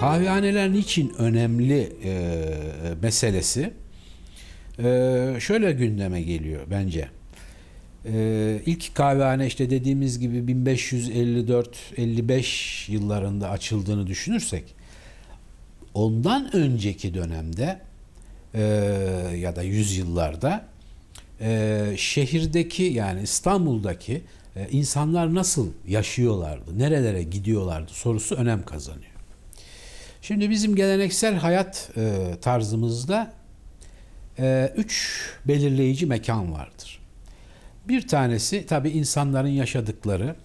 Kahvehaneler niçin önemli e, meselesi e, şöyle gündeme geliyor bence. E, ilk kahvehane işte dediğimiz gibi 1554-55 yıllarında açıldığını düşünürsek ondan önceki dönemde e, ya da yüzyıllarda e, şehirdeki yani İstanbul'daki e, insanlar nasıl yaşıyorlardı, nerelere gidiyorlardı sorusu önem kazanıyor. Şimdi bizim geleneksel hayat e, tarzımızda e, üç belirleyici mekan vardır. Bir tanesi tabii insanların yaşadıkları,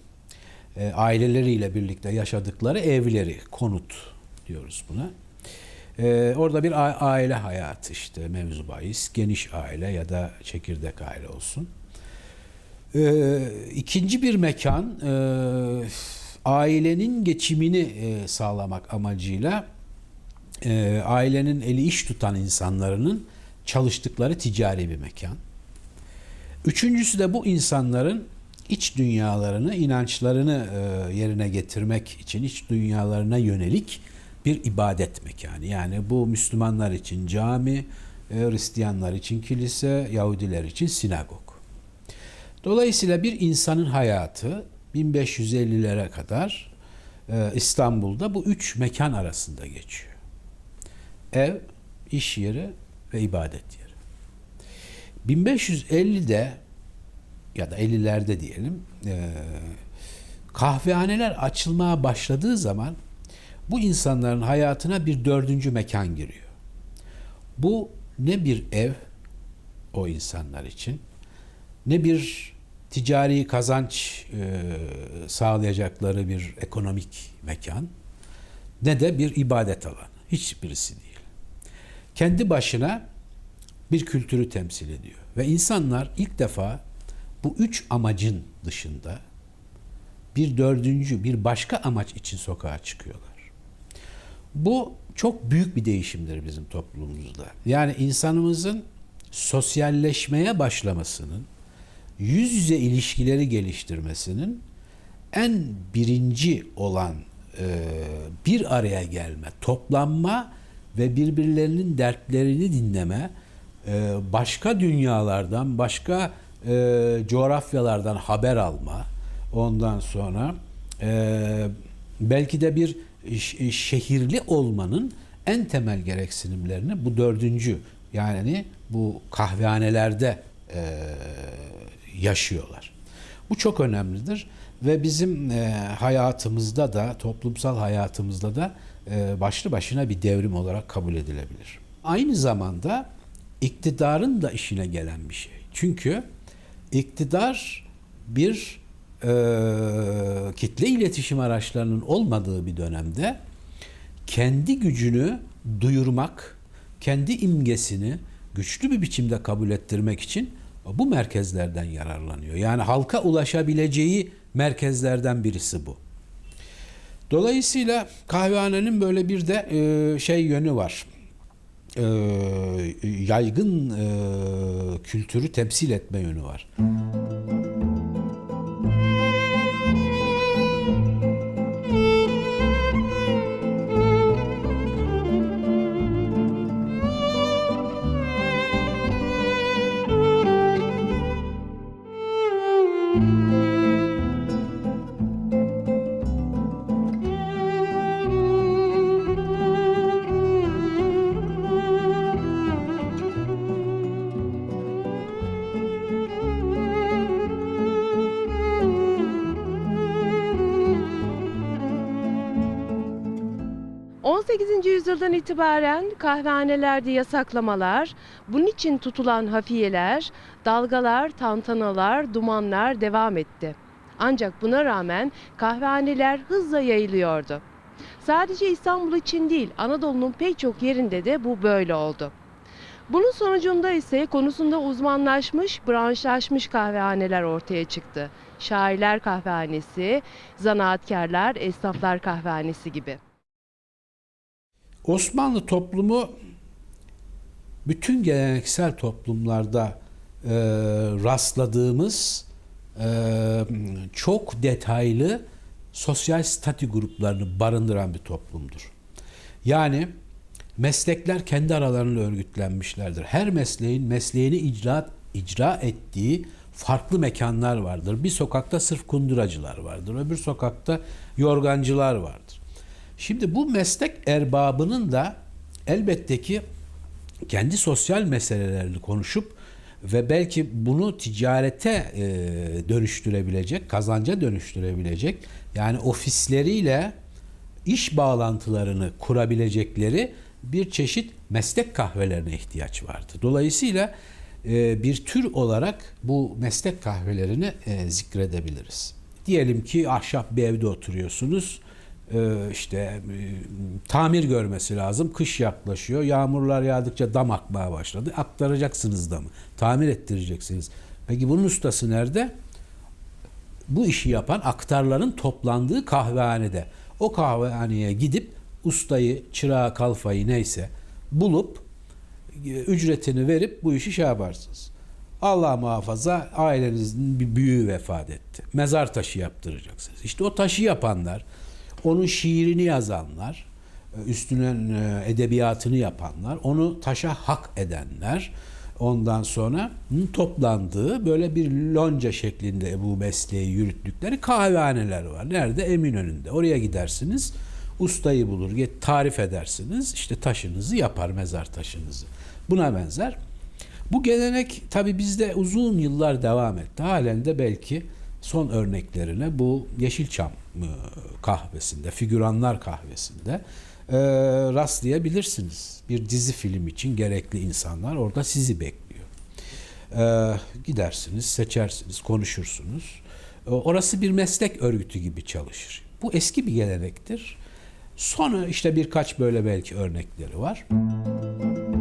e, aileleriyle birlikte yaşadıkları evleri, konut diyoruz buna. E, orada bir aile hayatı işte mevzu bahis, geniş aile ya da çekirdek aile olsun. E, ikinci bir mekan e, ailenin geçimini e, sağlamak amacıyla e, ailenin eli iş tutan insanların çalıştıkları ticari bir mekan. Üçüncüsü de bu insanların iç dünyalarını, inançlarını e, yerine getirmek için iç dünyalarına yönelik bir ibadet mekanı. Yani bu Müslümanlar için cami, e, Hristiyanlar için kilise, Yahudiler için sinagog. Dolayısıyla bir insanın hayatı 1550'lere kadar e, İstanbul'da bu üç mekan arasında geçiyor. Ev, iş yeri ve ibadet yeri. 1550'de ya da 50'lerde diyelim e, kahvehaneler açılmaya başladığı zaman bu insanların hayatına bir dördüncü mekan giriyor. Bu ne bir ev o insanlar için ne bir ticari kazanç e, sağlayacakları bir ekonomik mekan ne de bir ibadet alanı. Hiçbirisi değil. Kendi başına bir kültürü temsil ediyor. Ve insanlar ilk defa bu üç amacın dışında bir dördüncü, bir başka amaç için sokağa çıkıyorlar. Bu çok büyük bir değişimdir bizim toplumumuzda. Yani insanımızın sosyalleşmeye başlamasının, yüz yüze ilişkileri geliştirmesinin en birinci olan e, bir araya gelme, toplanma ve birbirlerinin dertlerini dinleme, e, başka dünyalardan, başka e, coğrafyalardan haber alma, ondan sonra e, belki de bir ş- şehirli olmanın en temel gereksinimlerini bu dördüncü yani bu kahvehanelerde e, yaşıyorlar. Bu çok önemlidir ve bizim e, hayatımızda da toplumsal hayatımızda da e, başlı başına bir devrim olarak kabul edilebilir. Aynı zamanda iktidarın da işine gelen bir şey. Çünkü iktidar bir e, kitle iletişim araçlarının olmadığı bir dönemde kendi gücünü duyurmak, kendi imgesini güçlü bir biçimde kabul ettirmek için bu merkezlerden yararlanıyor. Yani halka ulaşabileceği merkezlerden birisi bu. Dolayısıyla kahvehanenin böyle bir de e, şey yönü var. E, yaygın e, kültürü temsil etme yönü var. 18. yüzyıldan itibaren kahvehanelerde yasaklamalar, bunun için tutulan hafiyeler, dalgalar, tantanalar, dumanlar devam etti. Ancak buna rağmen kahvehaneler hızla yayılıyordu. Sadece İstanbul için değil, Anadolu'nun pek çok yerinde de bu böyle oldu. Bunun sonucunda ise konusunda uzmanlaşmış, branşlaşmış kahvehaneler ortaya çıktı. Şairler kahvehanesi, zanaatkarlar, esnaflar kahvehanesi gibi. Osmanlı toplumu bütün geleneksel toplumlarda e, rastladığımız e, çok detaylı sosyal statü gruplarını barındıran bir toplumdur. Yani meslekler kendi aralarında örgütlenmişlerdir. Her mesleğin mesleğini icra icra ettiği farklı mekanlar vardır. Bir sokakta sırf kunduracılar vardır. Öbür sokakta yorgancılar vardır. Şimdi bu meslek erbabının da elbette ki kendi sosyal meselelerini konuşup ve belki bunu ticarete e, dönüştürebilecek, kazanca dönüştürebilecek yani ofisleriyle iş bağlantılarını kurabilecekleri bir çeşit meslek kahvelerine ihtiyaç vardı. Dolayısıyla e, bir tür olarak bu meslek kahvelerini e, zikredebiliriz. Diyelim ki ahşap bir evde oturuyorsunuz. E, işte e, tamir görmesi lazım. Kış yaklaşıyor. Yağmurlar yağdıkça dam akmaya başladı. Aktaracaksınız damı. Tamir ettireceksiniz. Peki bunun ustası nerede? bu işi yapan aktarların toplandığı kahvehanede. O kahvehaneye gidip ustayı, çırağı, kalfayı neyse bulup e, ücretini verip bu işi şey yaparsınız. Allah muhafaza ailenizin bir büyüğü vefat etti. Mezar taşı yaptıracaksınız. İşte o taşı yapanlar, onun şiirini yazanlar, üstüne e, edebiyatını yapanlar, onu taşa hak edenler, ondan sonra toplandığı böyle bir lonca şeklinde bu mesleği yürüttükleri kahvehaneler var. Nerede? Eminönü'nde. Oraya gidersiniz. Ustayı bulur, tarif edersiniz. işte taşınızı yapar, mezar taşınızı. Buna benzer. Bu gelenek tabi bizde uzun yıllar devam etti. Halen de belki son örneklerine bu Yeşilçam kahvesinde, figüranlar kahvesinde e, rastlayabilirsiniz. Bir dizi film için gerekli insanlar orada sizi bekliyor. E, gidersiniz, seçersiniz, konuşursunuz. E, orası bir meslek örgütü gibi çalışır. Bu eski bir gelenektir. Sonra işte birkaç böyle belki örnekleri var. Ee,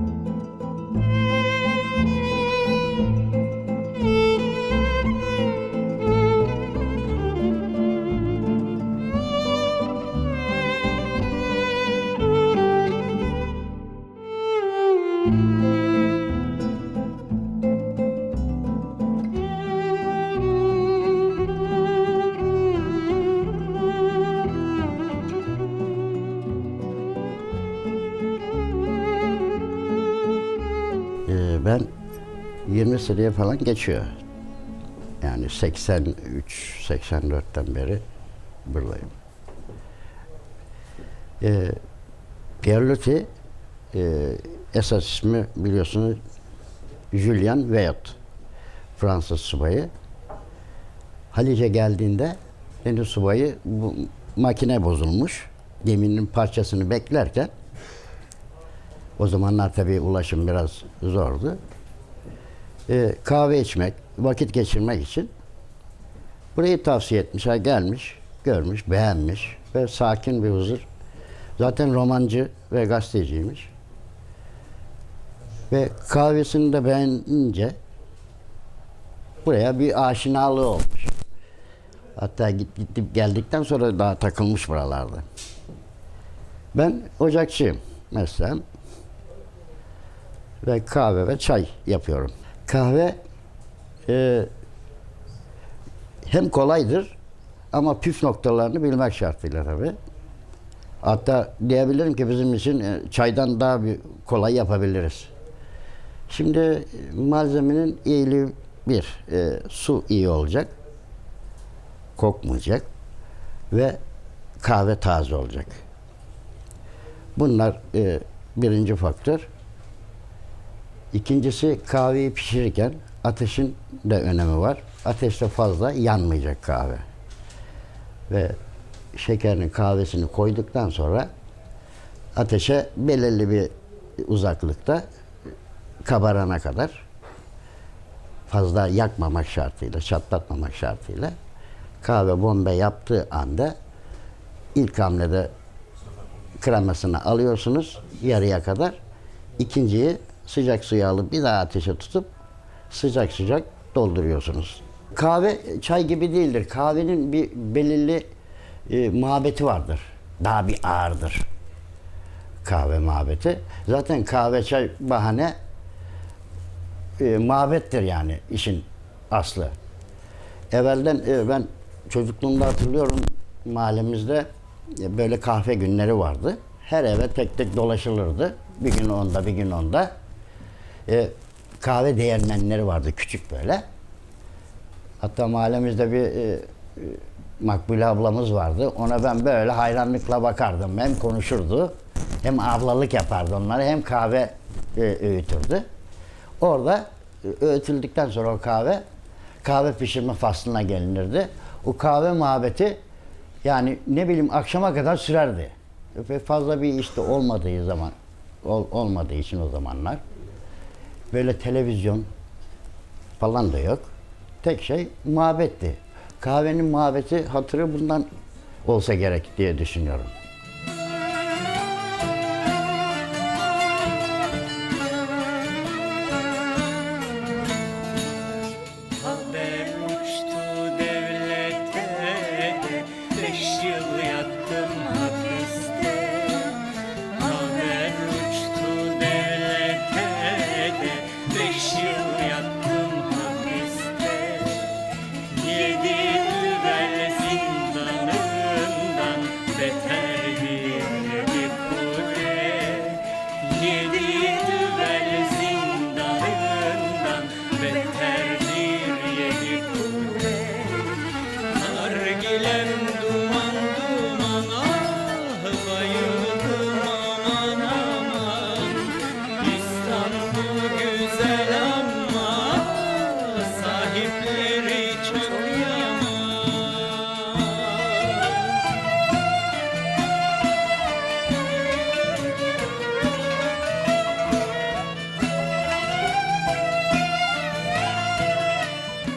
20 seneye falan geçiyor. Yani 83, 84'ten beri buradayım. Pierre Loti, e, esas ismi biliyorsunuz Julian Veyot, Fransız subayı. Halice geldiğinde Deniz subayı bu makine bozulmuş. Geminin parçasını beklerken o zamanlar tabii ulaşım biraz zordu. Ee, kahve içmek, vakit geçirmek için burayı tavsiye etmiş. Gelmiş, görmüş, beğenmiş ve sakin bir huzur. Zaten romancı ve gazeteciymiş. Ve kahvesini de beğenince buraya bir aşinalığı olmuş. Hatta git, gidip geldikten sonra daha takılmış buralarda. Ben ocakçıyım mesleğim ve kahve ve çay yapıyorum. Kahve e, hem kolaydır ama püf noktalarını bilmek şartıyla tabii. Hatta diyebilirim ki bizim için e, çaydan daha bir kolay yapabiliriz. Şimdi e, malzemenin iyiliği bir, e, su iyi olacak, kokmayacak ve kahve taze olacak. Bunlar e, birinci faktör. İkincisi kahveyi pişirirken ateşin de önemi var. Ateşte fazla yanmayacak kahve. Ve şekerini kahvesini koyduktan sonra ateşe belirli bir uzaklıkta kabarana kadar fazla yakmamak şartıyla, çatlatmamak şartıyla kahve bombe yaptığı anda ilk hamlede kremasını alıyorsunuz yarıya kadar. İkinciyi sıcak suya alıp bir daha ateşe tutup sıcak sıcak dolduruyorsunuz. Kahve çay gibi değildir. Kahvenin bir belirli e, muhabbeti vardır. Daha bir ağırdır. Kahve muhabbeti. Zaten kahve çay bahane e, muhabbettir yani işin aslı. Evvelden e, ben çocukluğumda hatırlıyorum mahallemizde e, böyle kahve günleri vardı. her eve tek tek dolaşılırdı. Bir gün onda, bir gün onda. E, kahve değirmenleri vardı küçük böyle. Hatta mahallemizde bir e, e, Makbule ablamız vardı. Ona ben böyle hayranlıkla bakardım. Hem konuşurdu, hem ablalık yapardı onlara, hem kahve e, öğütürdü. Orada e, öğütüldükten sonra o kahve, kahve pişirme faslına gelinirdi. O kahve muhabbeti yani ne bileyim akşama kadar sürerdi. Pek fazla bir işte olmadığı zaman, ol- olmadığı için o zamanlar. Böyle televizyon falan da yok. Tek şey muhabbetti. Kahvenin muhabbeti hatırı bundan olsa gerek diye düşünüyorum. Sahipleri çok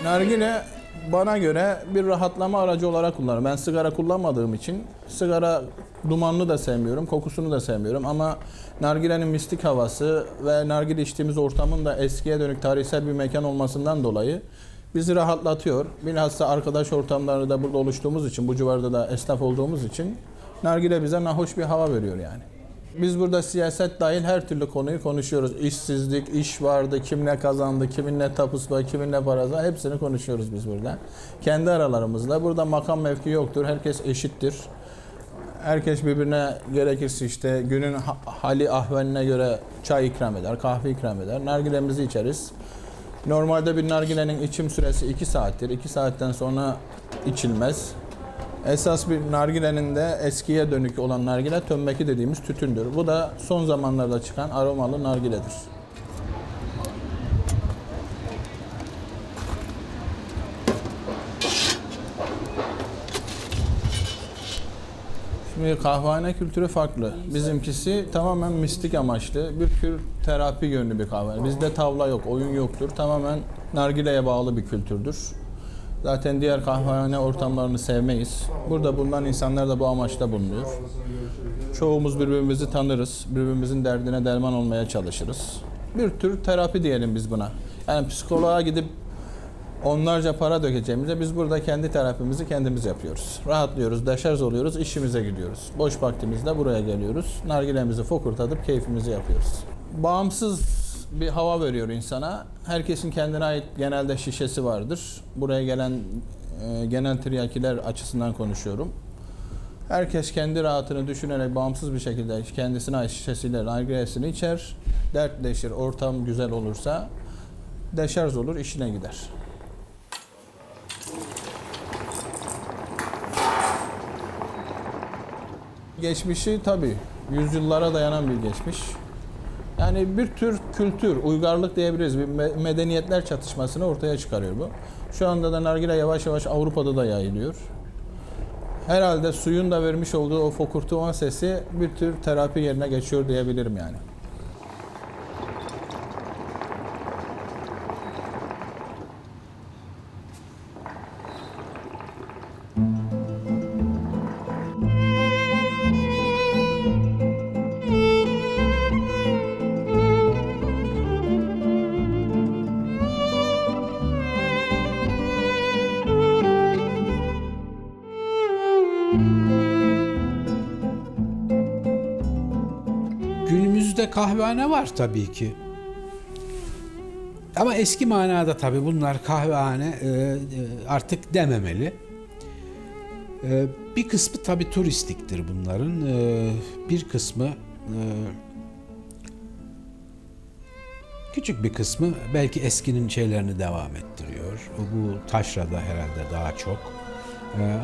Nargile bana göre bir rahatlama aracı olarak kullanıyorum. Ben sigara kullanmadığım için sigara dumanını da sevmiyorum, kokusunu da sevmiyorum ama nargilenin mistik havası ve nargile içtiğimiz ortamın da eskiye dönük tarihsel bir mekan olmasından dolayı bizi rahatlatıyor. Bilhassa arkadaş ortamları da burada oluştuğumuz için, bu civarda da esnaf olduğumuz için nargile bize nahoş bir hava veriyor yani. Biz burada siyaset dahil her türlü konuyu konuşuyoruz. İşsizlik, iş vardı, kim ne kazandı, kimin ne tapusu var, kimin ne parası hepsini konuşuyoruz biz burada. Kendi aralarımızda. Burada makam mevki yoktur. Herkes eşittir. Herkes birbirine gerekirse işte günün ha- hali ahvaline göre çay ikram eder, kahve ikram eder. Nargilemizi içeriz. Normalde bir nargilenin içim süresi 2 saattir. 2 saatten sonra içilmez. Esas bir nargilenin de eskiye dönük olan nargile tömmeki dediğimiz tütündür. Bu da son zamanlarda çıkan aromalı nargiledir. Şimdi kahvehane kültürü farklı. Bizimkisi tamamen mistik amaçlı, bir tür terapi yönlü bir kahvehane. Bizde tavla yok, oyun yoktur. Tamamen nargileye bağlı bir kültürdür. Zaten diğer kahvehane ortamlarını sevmeyiz. Burada bulunan insanlar da bu amaçla bulunuyor. Çoğumuz birbirimizi tanırız. Birbirimizin derdine derman olmaya çalışırız. Bir tür terapi diyelim biz buna. Yani psikoloğa gidip onlarca para dökeceğimize biz burada kendi terapimizi kendimiz yapıyoruz. Rahatlıyoruz, deşarj oluyoruz, işimize gidiyoruz. Boş vaktimizde buraya geliyoruz. Nargilemizi fokurtatıp keyfimizi yapıyoruz. Bağımsız bir hava veriyor insana. Herkesin kendine ait genelde şişesi vardır. Buraya gelen e, genel tiryakiler açısından konuşuyorum. Herkes kendi rahatını düşünerek bağımsız bir şekilde kendisine ait şişesiyle nargilesini içer. Dertleşir, ortam güzel olursa deşarj olur, işine gider. Geçmişi tabii yüzyıllara dayanan bir geçmiş. Yani bir tür kültür, uygarlık diyebiliriz. Bir me- medeniyetler çatışmasını ortaya çıkarıyor bu. Şu anda da nargile yavaş yavaş Avrupa'da da yayılıyor. Herhalde suyun da vermiş olduğu o fokurtuvan sesi bir tür terapi yerine geçiyor diyebilirim yani. Kahvehane var tabii ki. Ama eski manada tabii bunlar kahvehane e, e, artık dememeli. Ee, bir kısmı tabii turistiktir bunların. Bir kısmı e, küçük bir kısmı belki eskinin şeylerini devam ettiriyor. Bu taşrada herhalde daha çok.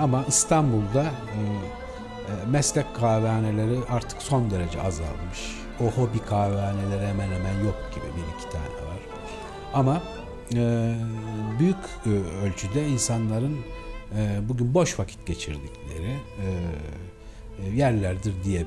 Ama İstanbul'da e, e, meslek kahvehaneleri artık son derece azalmış. O hobi kahvehaneleri hemen hemen yok gibi bir iki tane var. Ama e, büyük e, ölçüde insanların e, bugün boş vakit geçirdikleri e, e, yerlerdir diye